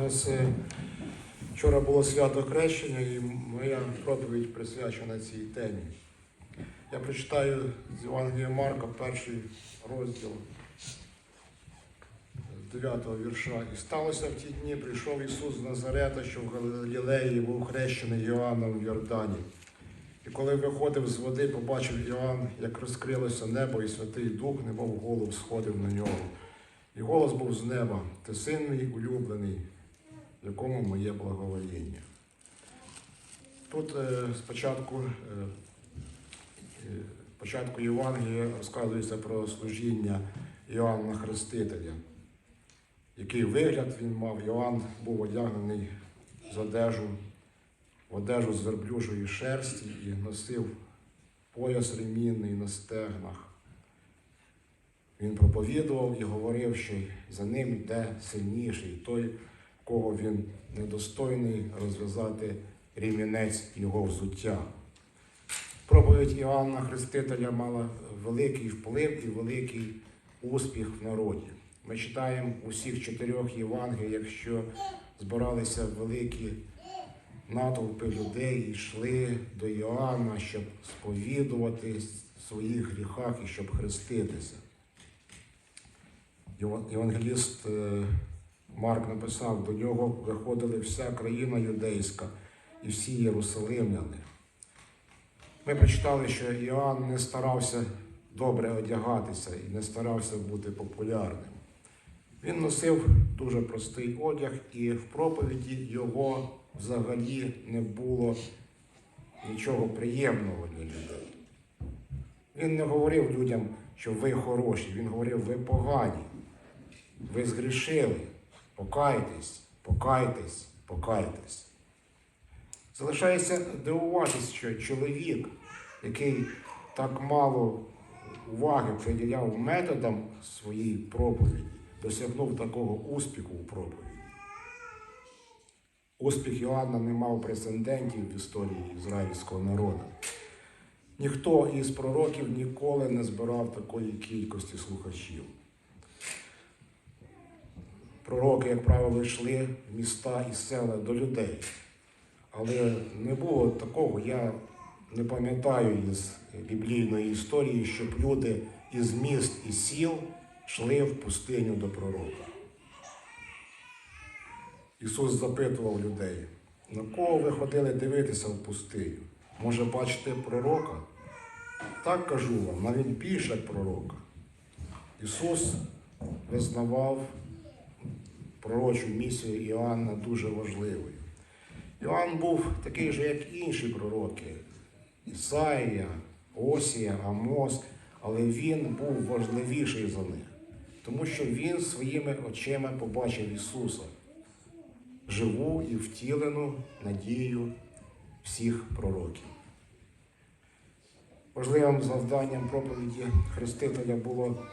Нас е, вчора було свято хрещення, і моя проповідь присвячена цій темі. Я прочитаю з Євангелія Марка перший розділ 9 вірша. І сталося в ті дні, прийшов Ісус з Назарета, що в Галилеї був хрещений Йоанном в Йордані. І коли виходив з води, побачив Іоанн, як розкрилося небо, і Святий Дух, немов голов сходив на нього. І голос був з неба, ти син мій улюблений, якому моє благовоління. Тут е, спочатку, е, е, початку Євангелія розказується про служіння Іоанна Хрестителя. Який вигляд він мав? Йоанн був одягнений з одежу, в одежу з верблюжої шерсті і носив пояс ремінний на стегнах. Він проповідував і говорив, що за ним йде сильніший, той, кого він недостойний розв'язати рівнянець його взуття. Проповідь Іоанна Хрестителя мала великий вплив і великий успіх в народі. Ми читаємо у всіх чотирьох Євангеліях, що збиралися великі натовпи людей йшли до Іоанна, щоб сповідувати своїх гріхах і щоб хреститися. Євангеліст е, Марк написав, до нього виходили вся країна юдейська і всі єрусалимляни. Ми прочитали, що Іоанн не старався добре одягатися і не старався бути популярним. Він носив дуже простий одяг, і в проповіді його взагалі не було нічого приємного для людей. Він не говорив людям, що ви хороші, він говорив, ви погані, ви згрішили, покайтесь, покайтесь, покайтесь. Залишається дивуватись, що чоловік, який так мало уваги приділяв методам своїй проповіді, досягнув такого успіху у проповіді. Успіх Йоанна не мав прецедентів в історії ізраїльського народу. Ніхто із пророків ніколи не збирав такої кількості слухачів. Пророки, як правило, йшли в міста і села до людей. Але не було такого, я не пам'ятаю із біблійної історії, щоб люди із міст і сіл йшли в пустиню до пророка. Ісус запитував людей, на кого ви ходили дивитися в пустиню? Може, бачите пророка? Так кажу вам, навіть більше пророка. Ісус визнавав пророчу місію Іоанна дуже важливою. Іоанн був такий же, як інші пророки Ісаїя, Осія, Амос, але він був важливіший за них, тому що він своїми очима побачив Ісуса, живу і втілену надію всіх пророків. Важливим завданням проповіді Хрестителя було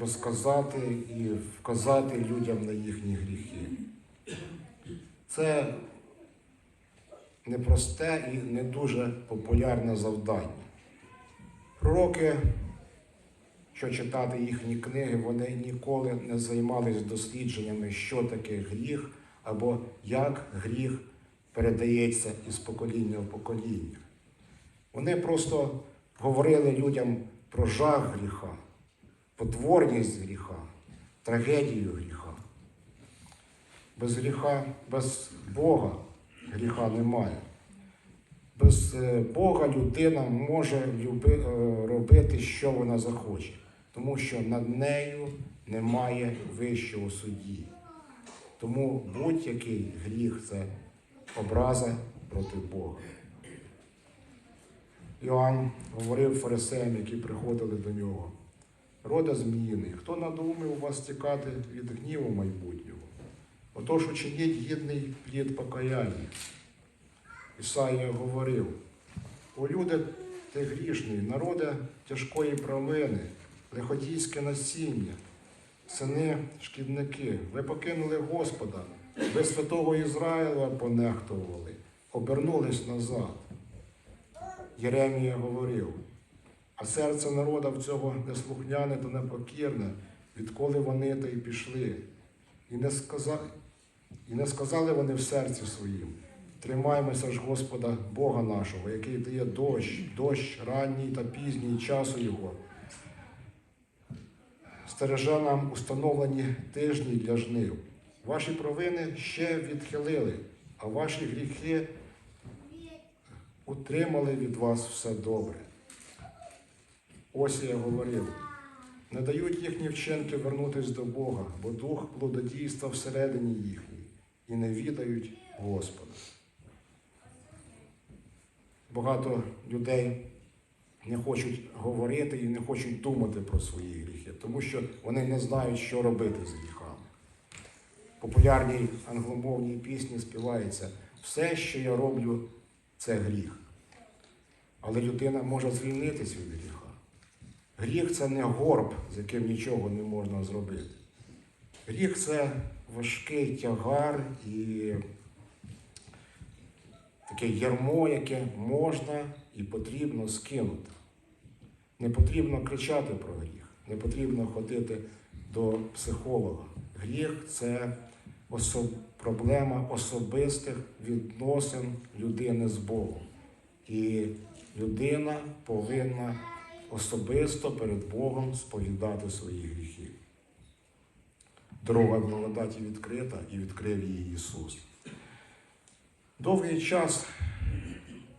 розказати і вказати людям на їхні гріхи. Це непросте і не дуже популярне завдання. Пророки, що читати їхні книги, вони ніколи не займалися дослідженнями, що таке гріх, або як гріх передається із покоління в покоління. Вони просто говорили людям про жах гріха, потворність гріха, трагедію гріха. Без гріха, без Бога гріха немає. Без е, Бога людина може люби, е, робити, що вона захоче, тому що над нею немає вищого судді. Тому будь-який гріх це образа проти Бога. Іоанн говорив фарисеям, які приходили до нього. Рода зміїний, хто надумив вас тікати від гніву майбутнього? Отож учиніть гідний плід покаяння. Ісаїя говорив: о люди ти грішний, народе тяжкої провини, лиходійське насіння, сини шкідники, ви покинули Господа, ви святого Ізраїла понехтували, обернулись назад. Єремія говорив, а серце народа в цього неслухняне та непокірне, відколи вони та й пішли, і не сказали, І не сказали вони в серці своїм. Тримаймося ж Господа Бога нашого, який дає дощ, дощ ранній та пізній часу Його. Стереже нам установлені тижні для жнив. Ваші провини ще відхилили, а ваші гріхи утримали від вас все добре. Ось я говорив. Не дають їхні вчинки вернутись до Бога, бо дух плододійства всередині їхній, і не відають Господа. Багато людей не хочуть говорити і не хочуть думати про свої гріхи, тому що вони не знають, що робити з гріхами. В популярній англомовній пісні співається все, що я роблю, це гріх. Але людина може звільнитись від гріха. Гріх це не горб, з яким нічого не можна зробити. Гріх це важкий тягар і таке ярмо, яке можна і потрібно скинути. Не потрібно кричати про гріх, не потрібно ходити до психолога. Гріх це особ... проблема особистих відносин людини з Богом. І людина повинна особисто перед Богом сповідати свої гріхи. Дорога благодаті відкрита і відкрив її Ісус. Довгий час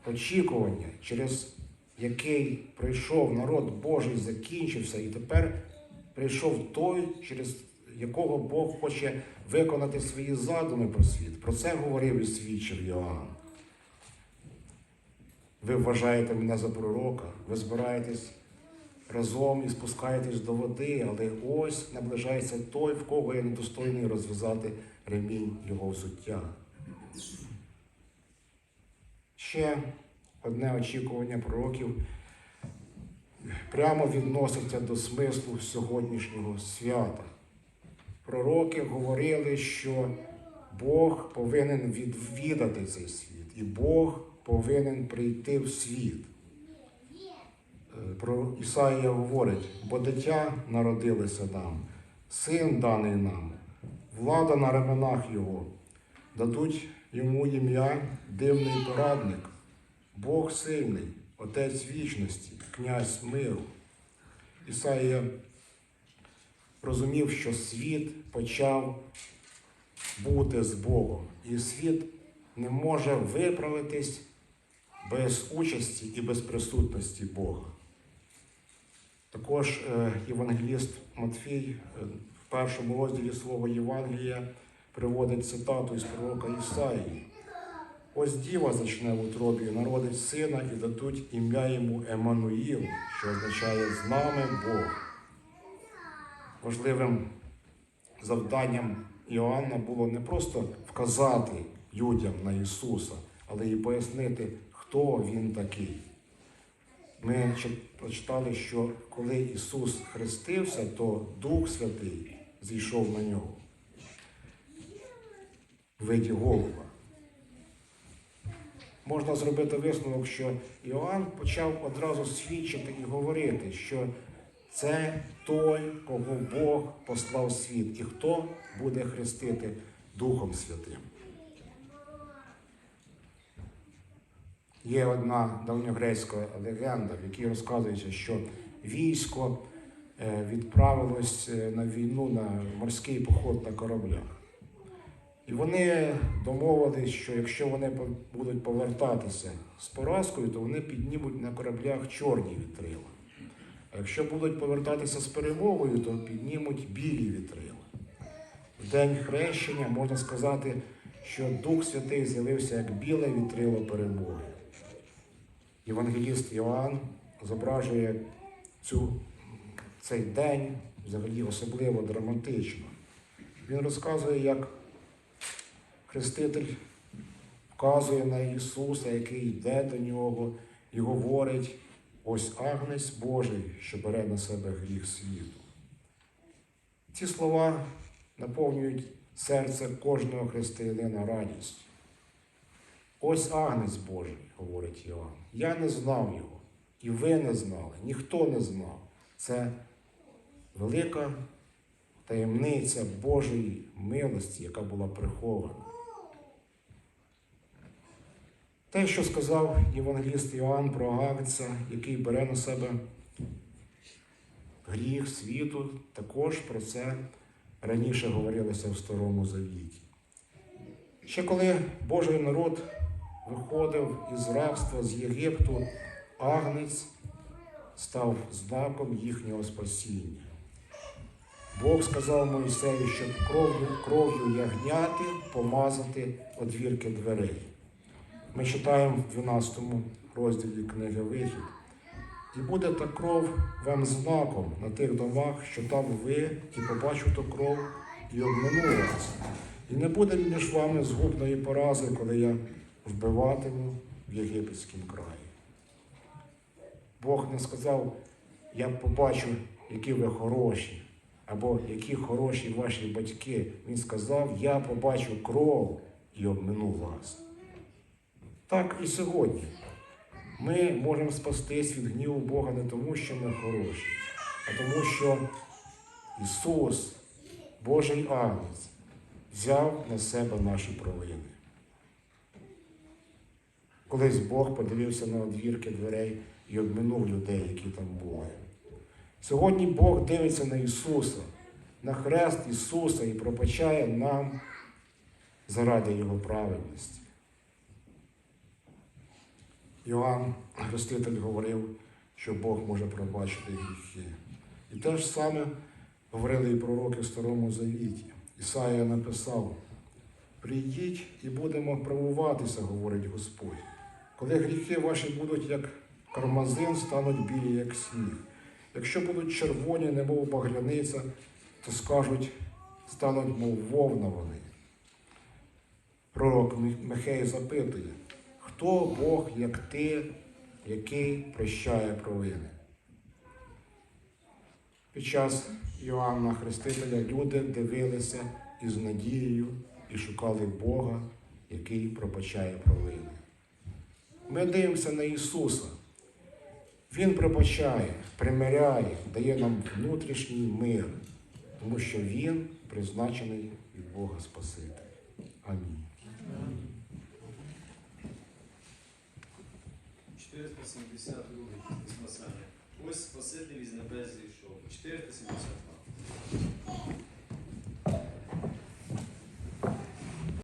очікування, через який прийшов народ Божий, закінчився, і тепер прийшов той, через якого Бог хоче виконати свої задуми про світ. Про це говорив і свідчив Йоанн. Ви вважаєте мене за пророка, ви збираєтесь разом і спускаєтесь до води, але ось наближається той, в кого я недостойний розв'язати ремінь його взуття. Ще одне очікування пророків прямо відноситься до смислу сьогоднішнього свята. Пророки говорили, що Бог повинен відвідати цей світ, і Бог повинен прийти в світ. Е, Про Ісаїя говорить, бо дитя народилося нам, син даний нам, влада на раменах його, дадуть йому ім'я дивний порадник, Бог сильний, Отець вічності, князь миру. Ісаїя розумів, що світ почав бути з Богом, і світ не може виправитись без участі і без присутності Бога. Також е, євангеліст Матфій е, в першому розділі свого Євангелія приводить цитату із пророка Ісаїї. Ось діва зачне в утробі, народить сина і дадуть ім'я йому Еммануїл, що означає з нами Бог. Важливим завданням Іоанна було не просто вказати людям на Ісуса, але і пояснити, хто Він такий. Ми прочитали, що коли Ісус хрестився, то Дух Святий зійшов на нього в виді голуба. Можна зробити висновок, що Іоанн почав одразу свідчити і говорити, що це той, кого Бог послав світ, і хто буде хрестити Духом Святим. Є одна давньогрецька легенда, в якій розказується, що військо е, відправилось е, на війну на морський поход на кораблях. І вони домовились, що якщо вони будуть повертатися з поразкою, то вони піднімуть на кораблях чорні вітрила. А якщо будуть повертатися з перемогою, то піднімуть білі вітрила. В день хрещення можна сказати, що Дух Святий з'явився як біле вітрило перемоги. Євангеліст Йоанн зображує цю, цей день взагалі особливо драматично. Він розказує, як Хреститель вказує на Ісуса, який йде до нього і говорить: ось агнець Божий, що бере на себе гріх світу. Ці слова наповнюють серце кожного християнина радістю. Ось агнець Божий, говорить Іоанн. Я не знав його, і ви не знали, ніхто не знав. Це велика таємниця Божої милості, яка була прихована. Те, що сказав Євангеліст Іоанн про Агнця, який бере на себе гріх світу, також про це раніше говорилося в Старому Завіті. Ще коли Божий народ виходив із рабства з Єгипту, Агнець став знаком їхнього спасіння. Бог сказав Моїсею, щоб кров'ю, кров'ю ягняти помазати одвірки дверей. Ми читаємо в 12 розділі книги Вихід. І буде та кров вам знаком на тих домах, що там ви, і побачу ту кров і обмину вас. І не буде між вами згубної порази, коли я вбиватиму в єгипетському краї. Бог не сказав, я побачу, які ви хороші, або які хороші ваші батьки. Він сказав, я побачу кров і обмину вас. Так і сьогодні. Ми можемо спастись від гніву Бога не тому, що ми хороші, а тому, що Ісус, Божий Агнець, взяв на себе наші провини. Колись Бог подивився на одвірки дверей і обминув людей, які там були. Сьогодні Бог дивиться на Ісуса, на хрест Ісуса і пробачає нам заради Його праведності. Іоанн Хреститель говорив, що Бог може пробачити гріхи. І те ж саме говорили і пророки в Старому Завіті. Ісаїя написав: прийдіть і будемо правуватися, говорить Господь. Коли гріхи ваші будуть як кармазин, стануть білі, як сніг. Якщо будуть червоні, немов багряниця, то скажуть, стануть, мов вовна вони. Пророк Михей запитує, хто Бог, як ти, який прощає провини? Під час Йоанна Хрестителя люди дивилися із надією і шукали Бога, який пробачає провини. Ми дивимося на Ісуса. Він пробачає, примиряє, дає нам внутрішній мир, тому що Він призначений від Бога Спасителя. Амінь. 472 спасання. Ось Спаситель із небес зійшов. 472.